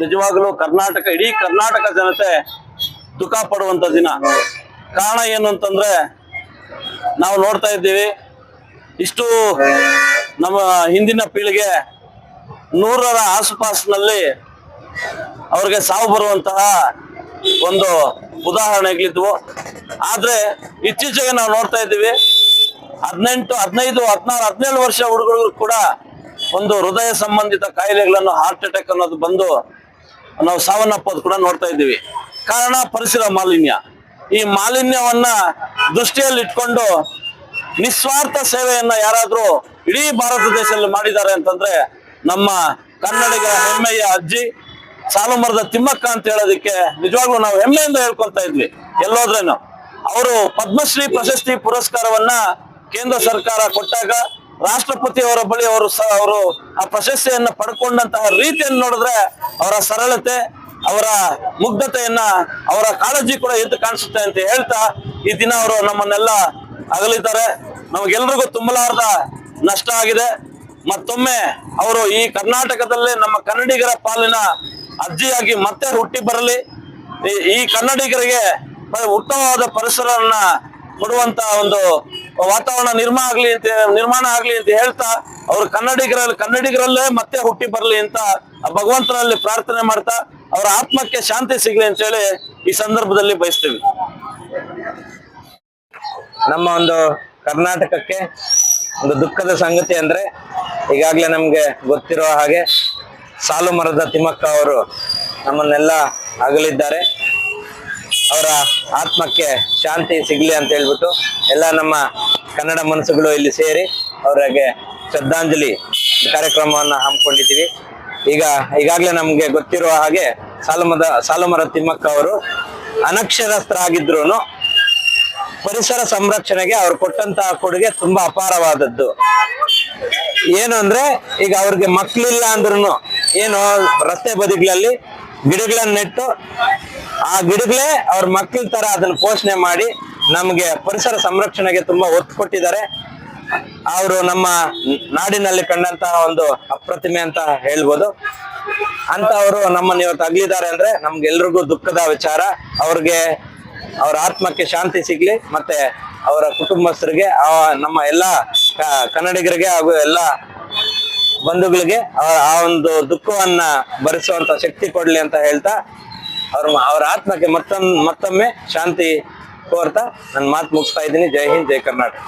ನಿಜವಾಗ್ಲೂ ಕರ್ನಾಟಕ, ಇಡೀ ಕರ್ನಾಟಕ ಜನತೆ ದುಃಖ ಪಡುವಂತ ದಿನ. ಕಾರಣ ಏನು ಅಂತಂದ್ರೆ, ನಾವು ನೋಡ್ತಾ ಇದ್ದೀವಿ, ಇಷ್ಟು ನಮ್ಮ ಹಿಂದಿನ ಪೀಳಿಗೆ ನೂರರ ಆಸುಪಾಸಿನಲ್ಲಿ ಅವ್ರಿಗೆ ಸಾವು ಬರುವಂತಹ ಒಂದು ಉದಾಹರಣೆಗಳಿದ್ವು. ಆದ್ರೆ ಇತ್ತೀಚೆಗೆ ನಾವು ನೋಡ್ತಾ ಇದ್ದೀವಿ, ಹದಿನೆಂಟು, ಹದಿನೈದು, ಹದಿನಾರು, ಹದಿನೇಳು ವರ್ಷ ಹುಡುಗರು ಕೂಡ ಒಂದು ಹೃದಯ ಸಂಬಂಧಿತ ಕಾಯಿಲೆಗಳನ್ನು ಹಾರ್ಟ್ ಅಟ್ಯಾಕ್ ಅನ್ನೋದು ಬಂದು ನಾವು ಸಾವನ್ನಪ್ಪೋದು ಕೂಡ ನೋಡ್ತಾ ಇದ್ದೀವಿ. ಕಾರಣ ಪರಿಸರ ಮಾಲಿನ್ಯ. ಈ ಮಾಲಿನ್ಯವನ್ನ ದೃಷ್ಟಿಯಲ್ಲಿ ಇಟ್ಕೊಂಡು ನಿಸ್ವಾರ್ಥ ಸೇವೆಯನ್ನ ಯಾರಾದ್ರೂ ಇಡೀ ಭಾರತ ದೇಶದಲ್ಲಿ ಮಾಡಿದ್ದಾರೆ ಅಂತಂದ್ರೆ ನಮ್ಮ ಕನ್ನಡಿಗರ ಹೆಮ್ಮೆಯ ಅಜ್ಜಿ ಸಾಲುಮರದ ತಿಮ್ಮಕ್ಕ ಅಂತ ಹೇಳೋದಕ್ಕೆ ನಿಜವಾಗ್ಲೂ ನಾವು ಹೆಮ್ಮೆಯಿಂದ ಹೇಳ್ಕೊಳ್ತಾ ಇದ್ವಿ, ಎಲ್ಲೋದ್ರೇನು. ಅವರು ಪದ್ಮಶ್ರೀ ಪ್ರಶಸ್ತಿ ಪುರಸ್ಕಾರವನ್ನ ಕೇಂದ್ರ ಸರ್ಕಾರ ಕೊಟ್ಟಾಗ ರಾಷ್ಟ್ರಪತಿ ಅವರ ಬಳಿ ಅವರು ಅವರು ಆ ಪ್ರಶಸ್ತಿಯನ್ನ ಪಡ್ಕೊಂಡಂತಹ ರೀತಿಯನ್ನು ನೋಡಿದ್ರೆ ಅವರ ಸರಳತೆ, ಅವರ ಮುಗ್ಧತೆಯನ್ನ ಅವರ ಕಾಳಜಿ ಕೂಡ ಎದ್ದು ಕಾಣಿಸುತ್ತೆ ಅಂತ ಹೇಳ್ತಾ ಈ ದಿನ ಅವರು ನಮ್ಮನ್ನೆಲ್ಲ ಅಗಲಿದ್ದಾರೆ. ನಮಗೆಲ್ರಿಗೂ ತುಂಬಲಾರದ ನಷ್ಟ ಆಗಿದೆ. ಮತ್ತೊಮ್ಮೆ ಅವರು ಈ ಕರ್ನಾಟಕದಲ್ಲಿ ನಮ್ಮ ಕನ್ನಡಿಗರ ಪಾಲಿನ ಅಜ್ಜಿಯಾಗಿ ಮತ್ತೆ ಹುಟ್ಟಿ ಬರಲಿ. ಈ- ಕನ್ನಡಿಗರಿಗೆ ಉತ್ತಮವಾದ ಪರಿಸರವನ್ನ ಕೊಡುವಂತ ಒಂದು ವಾತಾವರಣ ನಿರ್ಮಾಣ ಆಗ್ಲಿ ಅಂತ, ನಿರ್ಮಾಣ ಆಗ್ಲಿ ಅಂತ ಹೇಳ್ತಾ ಅವ್ರ ಕನ್ನಡಿಗರಲ್ಲಿ, ಕನ್ನಡಿಗರಲ್ಲೇ ಮತ್ತೆ ಹುಟ್ಟಿ ಬರಲಿ ಅಂತ ಭಗವಂತನಲ್ಲಿ ಪ್ರಾರ್ಥನೆ ಮಾಡ್ತಾ ಅವರ ಆತ್ಮಕ್ಕೆ ಶಾಂತಿ ಸಿಗ್ಲಿ ಅಂತ ಹೇಳಿ ಈ ಸಂದರ್ಭದಲ್ಲಿ ಬಯಸ್ತೀವಿ. ನಮ್ಮ ಒಂದು ಕರ್ನಾಟಕಕ್ಕೆ ಒಂದು ದುಃಖದ ಸಂಗತಿ ಅಂದ್ರೆ ಈಗಾಗಲೇ ನಮ್ಗೆ ಗೊತ್ತಿರುವ ಹಾಗೆ ಸಾಲು ಮರದ ತಿಮ್ಮಕ್ಕ ಅವರು ನಮ್ಮನ್ನೆಲ್ಲ ಅಗಲಿದ್ದಾರೆ. ಅವರ ಆತ್ಮಕ್ಕೆ ಶಾಂತಿ ಸಿಗ್ಲಿ ಅಂತ ಹೇಳ್ಬಿಟ್ಟು ಎಲ್ಲ ನಮ್ಮ ಕನ್ನಡ ಮನಸ್ಸುಗಳು ಇಲ್ಲಿ ಸೇರಿ ಅವರಿಗೆ ಶ್ರದ್ಧಾಂಜಲಿ ಕಾರ್ಯಕ್ರಮವನ್ನು ಹಮ್ಮಿಕೊಂಡಿದ್ದೀವಿ. ಈಗ ಈಗಾಗಲೇ ನಮಗೆ ಗೊತ್ತಿರುವ ಹಾಗೆ ಸಾಲುಮದ, ಸಾಲುಮರ ತಿಮ್ಮಕ್ಕ ಅವರು ಅನಕ್ಷರಸ್ಥರಾಗಿದ್ರು ಪರಿಸರ ಸಂರಕ್ಷಣೆಗೆ ಅವ್ರು ಕೊಟ್ಟಂತಹ ಕೊಡುಗೆ ತುಂಬಾ ಅಪಾರವಾದದ್ದು. ಏನು ಅಂದ್ರೆ ಈಗ ಅವ್ರಿಗೆ ಮಕ್ಕಳಿಲ್ಲ ಅಂದ್ರೂ ಏನು ರಸ್ತೆ ಬದಿಗಳಲ್ಲಿ ಗಿಡಗಳನ್ನ ನೆಟ್ಟು ಆ ಗಿಡಗಳೇ ಅವ್ರ ಮಕ್ಕಳ ತರ ಅದನ್ನ ಪೋಷಣೆ ಮಾಡಿ ನಮ್ಗೆ ಪರಿಸರ ಸಂರಕ್ಷಣೆಗೆ ತುಂಬಾ ಒತ್ತು ಕೊಟ್ಟಿದ್ದಾರೆ. ಅವರು ನಮ್ಮ ನಾಡಿನಲ್ಲಿ ಕಂಡಂತಹ ಒಂದು ಅಪ್ರತಿಮೆ ಅಂತ ಹೇಳ್ಬೋದು. ಅಂತ ಅವರು ನಮ್ಮನ್ನ ಇವತ್ತು ಅಗಲಿದ್ದಾರೆ ಅಂದ್ರೆ ನಮ್ಗೆಲ್ರಿಗೂ ದುಃಖದ ವಿಚಾರ. ಅವ್ರಿಗೆ ಅವರ ಆತ್ಮಕ್ಕೆ ಶಾಂತಿ ಸಿಗ್ಲಿ ಮತ್ತೆ ಅವರ ಕುಟುಂಬಸ್ಥರಿಗೆ ನಮ್ಮ ಎಲ್ಲಾ ಕನ್ನಡಿಗರಿಗೆ ಹಾಗೂ ಎಲ್ಲಾ ಬಂಧುಗಳಿಗೆ ಆ ಒಂದು ದುಃಖವನ್ನ ಭರಿಸುವಂತ ಶಕ್ತಿ ಕೊಡ್ಲಿ ಅಂತ ಹೇಳ್ತಾ ಅವ್ರ ಅವರ ಆತ್ಮಕ್ಕೆ ಮತ್ತೊಮ್ಮೆ ಮತ್ತೊಮ್ಮೆ ಶಾಂತಿ ಕೋರ್ತಾ ನನ್ನ ಮಾತು ಮುಗಿಸ್ತಾ ಇದ್ದೀನಿ. ಜೈ ಹಿಂದ್, ಜೈ ಕರ್ನಾಟಕ.